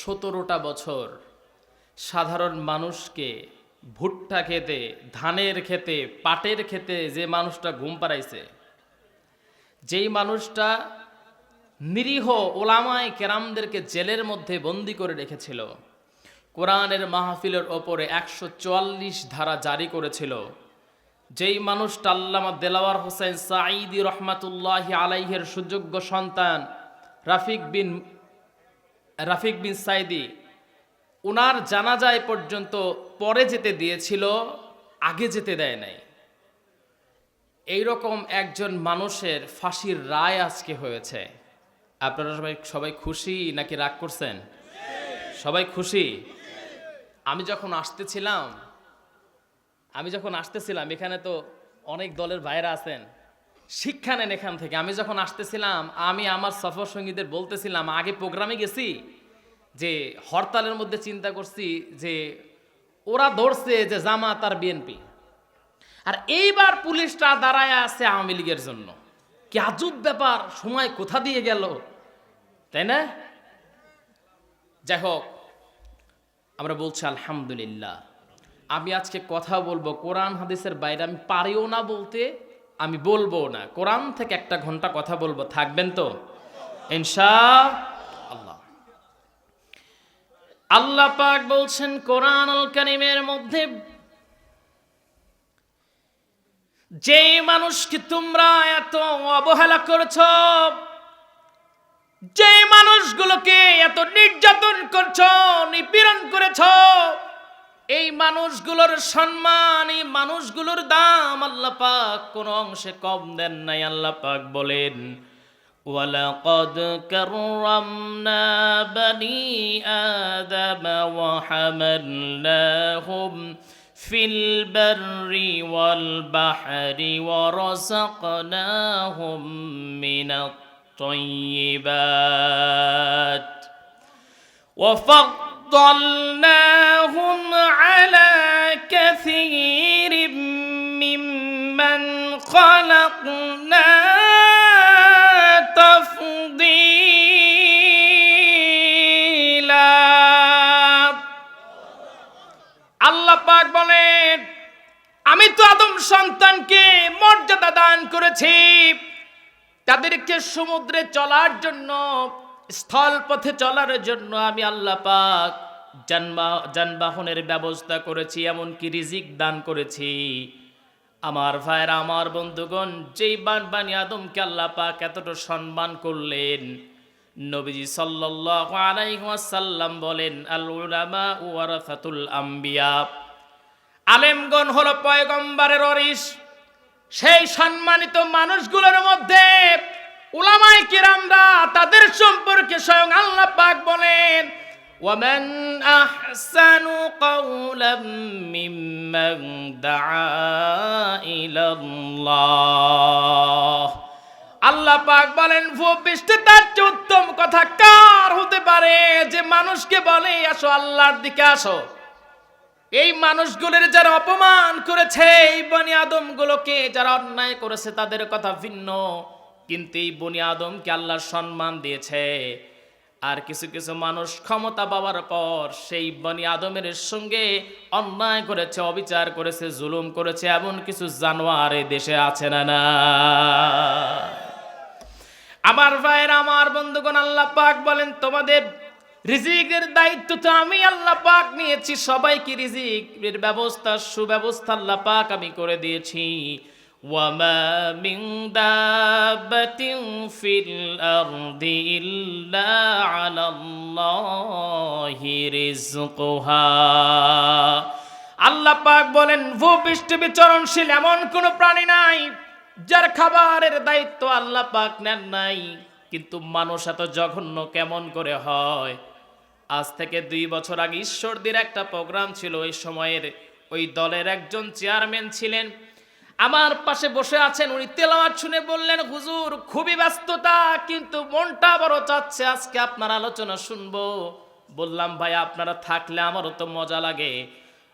সতেরোটা বছর সাধারণ মানুষকে ভুট্টা খেতে, ধানের খেতে, পাটের খেতে যে মানুষটা ঘুম পাড়াইছে, যেই মানুষটা নিরীহ ওলামায় কেরামদেরকে জেলের মধ্যে বন্দি করে রেখেছিল, কোরআনের মাহফিলের ওপরে একশো চুয়াল্লিশ ধারা জারি করেছিল, যেই মানুষটা আল্লামা দেলাওয়ার হোসেন সাঈদি রহমাতুল্লাহি আলাইহের সুযোগ্য সন্তান রাফিক বিন রাফিক বিন সাইদি ওনার জানাজায় পর্যন্ত পরে যেতে দিয়েছিল, আগে যেতে দেয় নাই। এইরকম একজন মানুষের ফাঁসির রায় আজকে হয়েছে। আপনারা সবাই সবাই খুশি নাকি রাগ করছেন? সবাই খুশি? আমি যখন আসতেছিলাম, আমি যখন আসতেছিলাম, এখানে তো অনেক দলের ভাইরা আছেন। শিক্ষা নেন এখান থেকে। আমি যখন আসতেছিলাম, আমি আমার সফর সঙ্গীদের বলতেছিলাম, আগে প্রোগ্রামে গেছি, যে হরতালের মধ্যে চিন্তা করছি যে ওরা ধরছে যে জামাত আর বিএনপি। আর এইবার পুলিশটা দাঁড়ায় আছে আওয়ামী লীগের জন্য। কি আজব ব্যাপার, সময় কোথা দিয়ে গেল? তাই না? যাই হোক, আমরা বলছি আলহামদুলিল্লাহ। আমি আজকে কথা বলব কোরআন, হাদিসের বাইরে। আমি পারিও না বলতে আমি বলব না। কোরআন থেকে একটা ঘণ্টা কথা বলব। থাকবেন তো? ইনশা আল্লাহ। আল্লাহ পাক বলছেন, কোরআন আল কারিমের মধ্যে যে মানুষকে তোমরা এত অবহেলা করেছ যে মানুষগুলোকে এত নির্যাতন করছ, নিপীড়ন করেছ এই মানুষগুলোর সম্মান এই মানুষগুলোর দাম আল্লাহ পাক কোন অংশে কম দেন নাই আল্লাহ পাক বলেন ولقد كرمنا بني آدم وحملناهم في البر والبحر ورزقناهم من الطيبات وفضلناهم على كثير ممن خلقنا تفضيلا আল্লাহ পাক বলেন আমি তো আদম সন্তানকে মর্যাদা দান করেছি তাদেরকে সমুদ্রে চলার জন্য স্থল পথে চলার জন্য আমি আল্লাহ পাক যানবা, যানবাহনের ব্যবস্থা করেছি, এমনকি রিজিক দান করেছি। আমার ভাইরা, আমার বন্ধুগণ, যেই বান বানি আদমকে আল্লাহ পাক এতটা সম্মান করলেন, নবীজি ওয়াসাল্লাম বলেন আল উলামা ওয়ারাসাতুল আম্বিয়া। আলেমগণ হলো পয়গম্বরের অরিস সেই সম্মানিত মানুষগুলোর মধ্যে উলামায়ে কিরামরা তাদের সম্পর্কে স্বয়ং আল্লাহ পাক বলেন ومن أحسن قولا ممن دعا إلى الله আল্লাহ পাক বলেন ভূপৃষ্ঠে তার চেয়ে উত্তম কথা কার হতে পারে যে মানুষকে বলে আসো আল্লাহর দিকে আসো এই মানুষগুলোর যারা অপমান করেছে এই বনি আদমগুলোকে যারা অন্যায় করেছে তাদের কথা ভিন্ন কিন্তু এই বনি আদমকে আল্লাহ সম্মান দিয়েছে। আর কিছু কিছু মানুষ ক্ষমতা পাওয়ার পর সেই বনি আদমের সঙ্গে অন্যায় করেছে, অবিচার করেছে, জুলুম করেছে, এমন কিছু জানোয়ার এই দেশে আছে না না। আমার ভাইয়ের, আমার বন্ধুগণ, আল্লাহ পাক বলেন, তোমাদের রিজিকের দায়িত্ব তো আমি আল্লাহ পাক নিয়েছি, সবাইকে রিজিকের ব্যবস্থা, সুব্যবস্থা আল্লাহ পাক আমি করে দিয়েছি। وما من دابة في الأرض إلا على الله رزقها আল্লাহ পাক বলেন ভূপৃষ্ঠে বিচরণশীল এমন কোনো প্রাণী নাই যার খাবারের দায়িত্ব আল্লাহ পাক নেন নাই কিন্তু মানুষ এত জঘন্য কেমন করে হয় আজ থেকে দুই বছর আগে ঈশ্বরদের একটা প্রোগ্রাম ছিল ওই সময়ের ওই দলের একজন চেয়ারম্যান ছিলেন আমার পাশে বসে আছেন, উনি তেলাওয়াত শুনে বললেন, হুজুর, খুবই ব্যস্ততা, কিন্তু মনটা বড় চাচ্ছে, আজকে আপনার আলোচনা শুনব। বললাম, ভাই, আপনারা থাকলে আমারও তো মজা লাগে।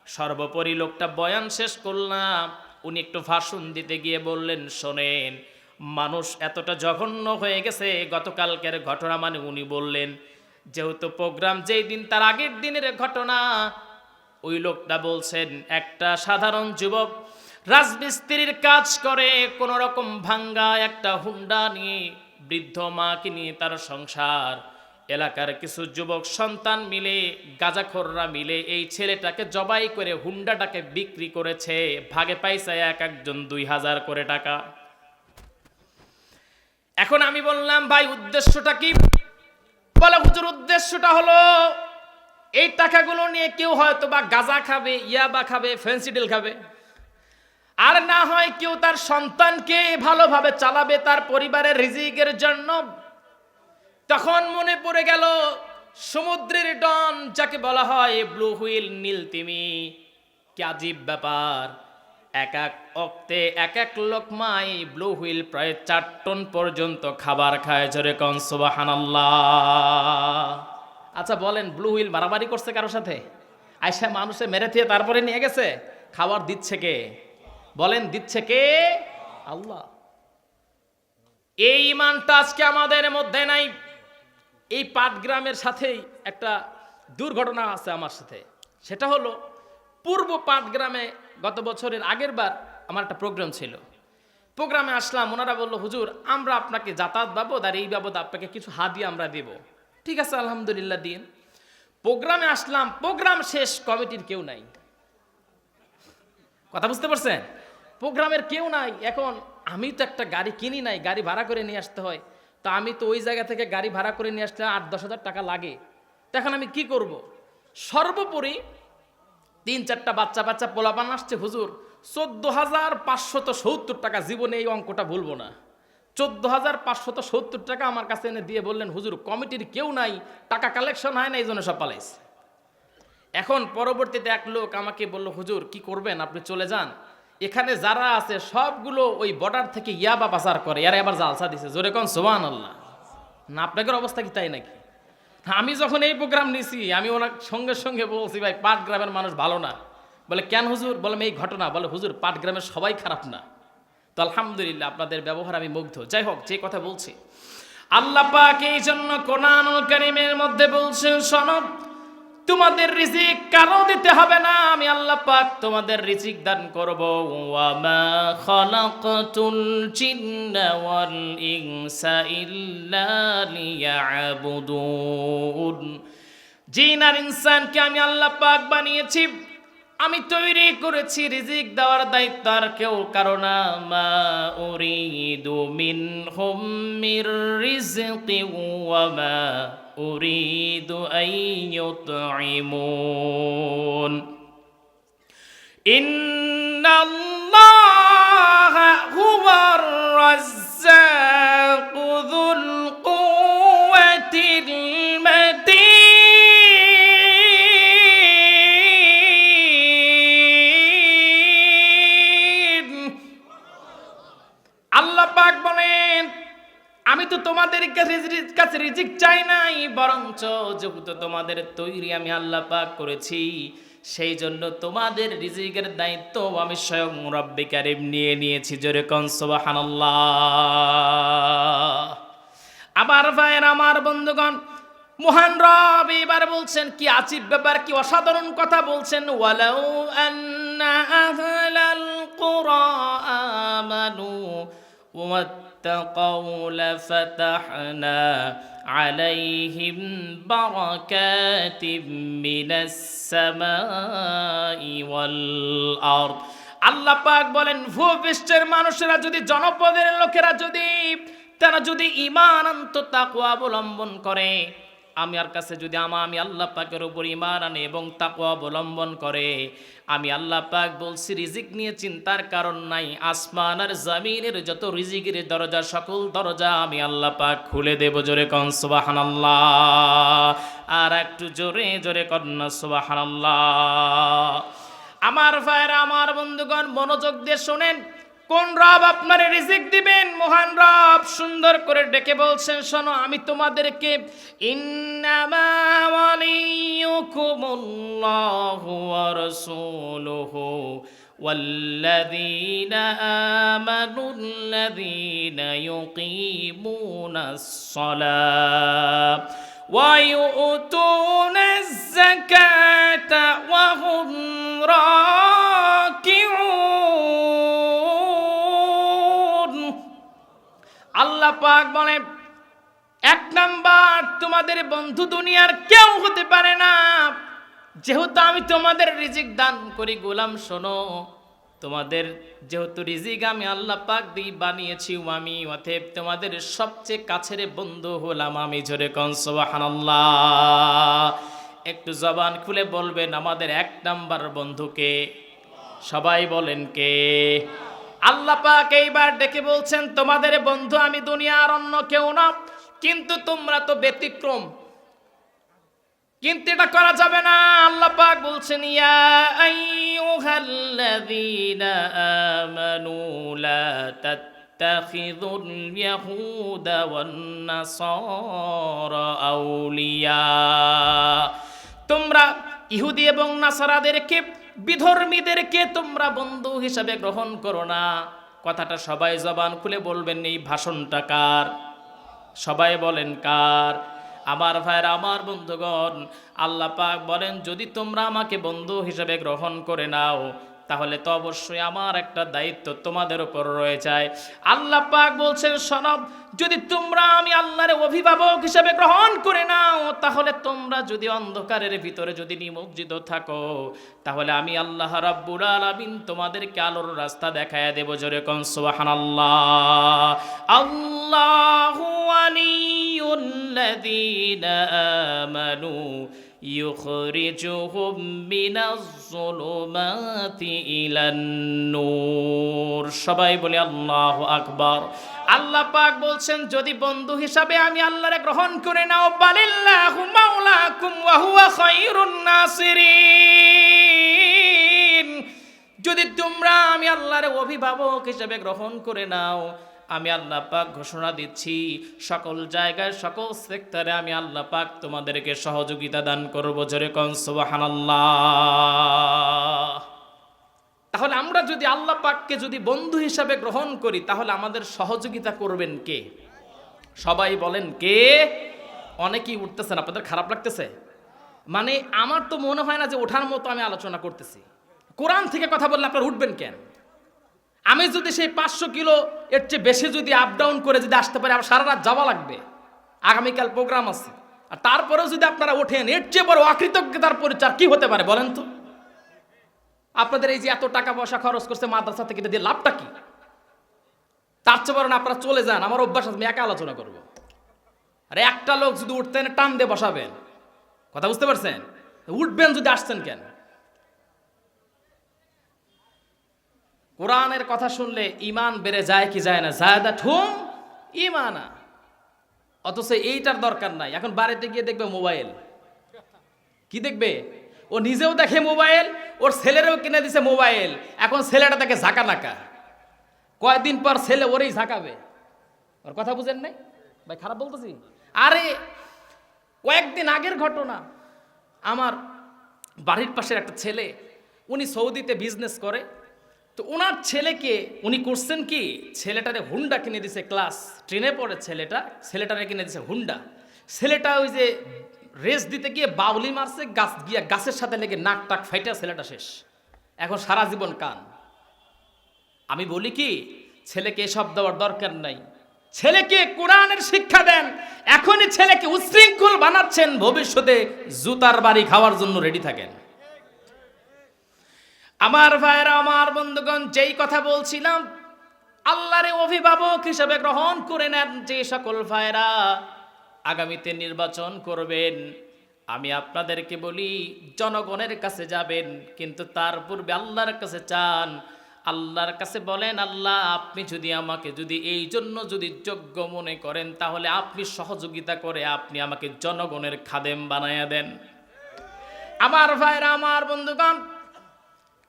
সর্বোপরি লোকটা বয়ান শেষ করলাম, উনি একটু ভাষণ দিতে গিয়ে বললেন, শোনেন, মানুষ এতটা জঘন্য হয়ে গেছে, গতকালকের ঘটনা মানে উনি বললেন, যেহেতু প্রোগ্রাম যেই দিন তার আগের দিনের ঘটনা, ওই লোকটা বলছেন, একটা সাধারণ যুবক রাজমিস্ত্রির কাজ করে, কোন রকম ভাঙ্গা একটা হুন্ডা নিয়ে, বৃদ্ধ মাকে নিয়ে তার সংসার। এলাকার কিছু যুবক সন্তান মিলে, গাজাখোররা মিলে এই ছেলেটাকে জবাই করে হুন্ডাটাকে বিক্রি করেছে। ভাগে পাইছে এক একজন দুই হাজার করে টাকা। এখন আমি বললাম, ভাই, উদ্দেশ্যটা কি? বলে, হুজুর, উদ্দেশ্যটা হলো, এই টাকাগুলো নিয়ে কেউ হয়তো বা গাজা খাবে, ইয়াবা খাবে, ফেন্সিডেল খাবে। আর না হয় কেউ তার সন্তানকে ভালোভাবে চালাবে তার পরিবারের রিজিকের জন্য। তখন মনে পড়ে গেল, সমুদ্রের ডন, যাকে বলা হয় ব্লু হুইল নীল তিমি। কি আজীব ব্যাপার। এক এক অক্তে এক এক লোকমাই ব্লু হুইল প্রায় চার টন পর্যন্ত খাবার খায় জোরে কন, সুবহানাল্লাহ। আচ্ছা বলেন, ব্লু হুইল মারামারি করছে কারোর সাথে? আইসা মানুষে মেরে থিয়ে তারপরে নিয়ে গেছে? খাবার দিচ্ছে কে? বলেন, দিচ্ছে কে? আল্লাহ। এই ইমানটা আজকে আমাদের মধ্যে নাই। এই পাটগ্রামের সাথেই একটা দুর্ঘটনা আছে আমার সাথে। সেটা হলো, পূর্ব পাটগ্রামে গত বছরের আগের বার আমার একটা প্রোগ্রাম ছিল। প্রোগ্রামে আসলাম, ওনারা বলল, হুজুর, আমরা আপনাকে যাতায়াত বাবদ আর এই বাবদ আপনাকে কিছু হাদিয়া আমরা দেব। ঠিক আছে, আলহামদুলিল্লাহ, দিন। প্রোগ্রামে আসলাম, প্রোগ্রাম শেষ, কমিটির কেউ নাই। কথা বুঝতে পারছেন? প্রোগ্রামের কেউ নাই। এখন আমি তো একটা গাড়ি কিনি নাই, গাড়ি ভাড়া করে নিয়ে আসতে হয়। তো আমি তো ওই জায়গা থেকে গাড়ি ভাড়া করে নিয়ে আসলে আট, দশ হাজার টাকা লাগে। তো এখন আমি কি করব? সর্বোপরি তিন, চারটা বাচ্চা বাচ্চা পোলাপান আসছে হুজুর। চোদ্দ হাজার পাঁচশত সত্তর টাকা জীবনে এই অঙ্কটা ভুলবো না। চোদ্দ হাজার পাঁচশত সত্তর টাকা আমার কাছে এনে দিয়ে বললেন, হুজুর, কমিটির কেউ নাই, টাকা কালেকশন হয় না, এই জন্য সব পালাইছে। এখন পরবর্তীতে এক লোক আমাকে বলল, হুজুর, কি করবেন? আপনি চলে যান। এখানে যারা আছে, সবগুলো ওই বর্ডার থেকে ইয়াবা পাচার করে। এরা এবার জালসা দিছে। জোরে কন সোবান আল্লাহ না, আপনাদের অবস্থা কি তাই নাকি? আমি যখন এই প্রোগ্রাম নিছি, আমি ওনার সঙ্গে সঙ্গে বলছি, ভাই, পাট গ্রামের মানুষ ভালো না। বলে, কেন হুজুর? বলে এই ঘটনা। বলে, হুজুর, পাট গ্রামের সবাই খারাপ না। তো আলহামদুলিল্লাহ, আপনাদের ব্যবহার আমি মুগ্ধ। যাই হোক, যে কথা বলছি। আল্লাহ পাক এই জন্য কোরআনুল কারীমের মধ্যে বলছেন সনদ তোমাদের রিজিক কারও দিতে হবে না, আমি আল্লাহ পাক তোমাদের রিজিক দান করব। ওয়ামা খালাকাতুল জিন্না ওয়াল ইনসা ইল্লা জিন আর ইনসানকে আমি আল্লাহ পাক বানিয়েছি, আমি তৈরি করেছি রিজিক দেওয়ার দায়িত্ব আর কেউ কারণ মা উরিদু মিনহুম মির রিজকি ওয়া মা উরিদু আন ইউতঈমুন ইন্নাল্লাহা হুয়ার রাজ্জাকু কাছে রিজিক- চাই নাই, বরঞ্চ যেহেতু তোমাদের তৈরি আমি আল্লাহ পাক করেছি, সেই জন্য তোমাদের রিজিকের দায়িত্ব আমি স্বয়ং রব্বি কারিম নিয়ে নিয়েছি। জোরে কন সুবহানাল্লাহ। আবার ভাইয়ের আমার বন্ধুগণ, মহান রব এবার বলছেন, কি আচিব ব্যাপার, কি অসাধারণ কথা বলছেন, ওয়ালাউ আন্না আহলাল কুরা আমানু ওয়াত্তাকাউ লাফাতাহনা عليهم بركات من السماء والأرض আল্লাহ পাক বলেন ভূপৃষ্ঠের মানুষেরা যদি জনপদের লোকেরা যদি তারা যদি ইমান আনত তাকুয়া অবলম্বন করে আমি আর কাছে যদি আমা, আমি আল্লাহ পাকের উপর ইমান আনে এবং তাকুয়া অবলম্বন করে, আমি আল্লাহ পাক বলছি, রিজিক নিয়ে চিন্তার কারণ নাই, আসমান আর জামিনের যত রিজিকের দরজা, সকল দরজা আমি আল্লাহ পাক খুলে দেব জোরে কন, সুবহানাল্লাহ। আর একটু জোরে জোরে কন্যা সুবহানাল্লাহ। আমার ভাইরা, আমার বন্ধুগণ, মনোযোগ দিয়ে শোনেন। কোন রব আপনার রিজিক দিবেন মহান রব সুন্দর করে ডেকে বলছেন শোনো আমি তোমাদেরকে ইন্নামা ওয়ালিয়ুকুমুল্লাহু ওয়া রাসূলুহু والذين آمنوا الذين يقيمون الصلاة ويؤتون الزكاة وهم পাক বলেন এক নাম্বার, তোমাদের বন্ধু দুনিয়ার কেউ হতে পারে না। যেহেতু আমি তোমাদের রিজিক দান করি, গোলাম শোনো, তোমাদের যেহেতু রিজিক আমি আল্লাহ পাক দিয়ে বানিয়েছি আমি অতএব তোমাদের সবচেয়ে কাছের বন্ধু হলাম আমি জোরে কনসবাহানাল্লাহ একটু জবান খুলে বলবেন, আমাদের এক নাম্বার বন্ধুকে সবাই বলেন কে? আল্লাহ পাক এইবার ডেকে বলছেন, তোমাদের বন্ধু আমি দুনিয়ার অন্য কেউ না, কিন্তু তোমরা তো ব্যতিক্রম। কিন্তু এটা করা যাবে না। আল্লাহ পাক বলছেন, ইয়া আইয়ুহাল্লাযীনা আমানু লা ইয়াহুদা ওয়ান নাসারা আউলিয়া। তোমরা ইহুদি এবং নাসারাদেরকে বিধর্মীদেরকে তোমরা বন্ধু হিসাবে গ্রহণ করো না। কথাটা সবাই জবান খুলে বলবেন, এই ভাষণটা কার? সবাই বলেন, কার? আমার ভাইয়ের, আমার বন্ধুগণ, আল্লাহ পাক বলেন, যদি তোমরা আমাকে বন্ধু হিসেবে গ্রহণ করে নাও তাহলে তো অবশ্যই আমার একটা দায়িত্ব তোমাদের উপর রয়ে যায়। আল্লাহ পাক বলছেন সনব যদি তোমরা আমি আল্লাহর অভিভাবক হিসেবে গ্রহণ করে নাও, তাহলে তোমরা যদি অন্ধকারের ভিতরে যদি নিমজ্জিত থাকো, তাহলে আমি আল্লাহ রাব্বুল আলামিন তোমাদেরকে আলোর রাস্তা দেখায় দেব জোরে কন সুবহানাল্লাহ। আল্লাহু ওয়ালিয়ুল্লাযীনা আমানু يخرجهم من الظلمات إلى النور সবাই বলে আল্লাহ আকবার আল্লাহ পাক বলছেন যদি বন্ধু হিসাবে আমি আল্লাহরে গ্রহণ করে নাও বালিল্লাহু মাওলাকুম ওয়া হুয়া খায়রুন নাসিরিন যদি তোমরা আমি আল্লাহর অভিভাবক হিসেবে গ্রহণ করে নাও আমি আল্লাহ পাক ঘোষণা দিচ্ছি, সকল জায়গায়, সকল সেক্টরে আমি আল্লাহ পাক তোমাদেরকে সহযোগিতা দান করব। জোরে কন, সুবহানাল্লাহ। তাহলে আমরা যদি আল্লাহ পাককে যদি বন্ধু হিসাবে গ্রহণ করি, তাহলে আমাদের সহযোগিতা করবেন কে? সবাই বলেন কে? অনেকেই উঠতেছেন আপনাদের খারাপ লাগতেছে? মানে আমার তো মনে হয় না যে ওঠার মতো আমি আলোচনা করতেছি। কোরআন থেকে কথা বললে আপনারা উঠবেন কেন? আমি যদি সেই পাঁচশো কিলো এর চেয়ে বেশি যদি আপ ডাউন করে যদি আসতে পারি, আমার সারা রাত যাওয়া লাগবে। আগামীকাল প্রোগ্রাম আছে। আর তারপরেও যদি আপনারা ওঠেন, এর চেয়ে বড় অকৃতজ্ঞতার পরিচয় কি হতে পারে বলেন তো? আপনাদের এই যে এত টাকা পয়সা খরচ করছে মাদ্রাসা থেকে দিয়ে লাভটা কি? তার চেয়ে বরং আপনারা চলে যান, আমার অভ্যাস আমি একা আলোচনা করব। আর একটা লোক যদি উঠতেন, টান দিয়ে বসাবেন। কথা বুঝতে পারছেন? উঠবেন যদি, আসছেন কেন? কোরআনের কথা শুনলে ইমান বেড়ে যায় কি যায় না? জায়দা ঠুম ইমানা অথচ এইটার দরকার নাই। এখন বাড়িতে গিয়ে দেখবে মোবাইল। কি দেখবে? ও নিজেও দেখে মোবাইল, ওর ছেলেরও কিনে দিছে মোবাইল। এখন ছেলেটা তাকে ঝাঁকা নাকা। কয়েকদিন পর ছেলে ওরেই ঝাঁকাবে? ওর কথা বুঝেন নাই? ভাই, খারাপ বলতেছি? আরে, কয়েকদিন আগের ঘটনা। আমার বাড়ির পাশের একটা ছেলে, উনি সৌদিতে বিজনেস করে। তো ওনার ছেলেকে, উনি করছেন কি? ছেলেটারে হুন্ডা কিনে দিছে ক্লাস ট্রেনে পড়ে ছেলেটা, ছেলেটারে কিনে দিছে হুন্ডা। ছেলেটা ওই যে রেস দিতে গিয়ে বাউলি মারছে, গাছ গিয়া গাছের সাথে লেগে নাক টাক ফাইটা ছেলেটা শেষ। এখন সারা জীবন কান। আমি বলি কি, ছেলেকে এসব দেওয়ার দরকার নাই। ছেলেকে কোরআনের শিক্ষা দেন। এখনই ছেলেকে উচ্ছৃঙ্খল বানাচ্ছেন। ভবিষ্যতে জুতার বাড়ি খাওয়ার জন্য রেডি থাকেন। আমার ভাইরা আমার বন্ধুগণ, যেই কথা বলছিলাম, আল্লাহরে অভিভাবক হিসেবে গ্রহণ করে নেন যে সকল ভাইরা আগামীতে নির্বাচন করবেন। আমি আপনাদেরকে বলি, জনগণের কাছে যাবেন, কিন্তু তার পূর্বে আল্লাহর কাছে চান। আল্লাহর কাছে বলেন, আল্লাহ, আপনি যদি আমাকে যদি এই জন্য যদি যোগ্য মনে করেন, তাহলে আপনি সহযোগিতা করে আপনি আমাকে জনগণের খাদেম বানায়া দেন। আমার ভাইরা আমার বন্ধুগণ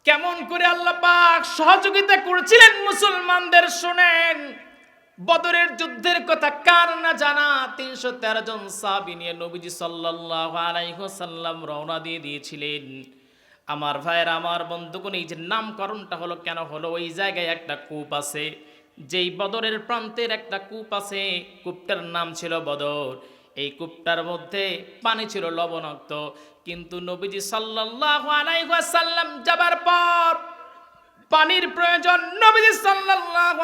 কেমন করে আল্লাহ পাক সহযোগিতা করেছিলেন মুসলমানদের শুনেন? বদরের যুদ্ধের কথা কার না জানা? তিনশো তেরো জন সাবি নিয়ে নবীজি সাল্লাহ আলাইসাল্লাম রওনা দিয়ে দিয়েছিলেন। আমার ভাইয়ের, আমার বন্ধুগণ, এই যে নামকরণটা হলো কেন হলো? ওই জায়গায় একটা কূপ আছে, যেই বদরের প্রান্তের একটা কূপ আছে। কূপটার নাম ছিল বদর। এই কূপটার মধ্যে পানি ছিল লবণাক্ত। কিন্তু নবীজি সাল্লাল্লাহু আলাইহি ওয়াসাল্লাম যাবার পর পানির প্রয়োজন নবীজি সাল্লাল্লাহু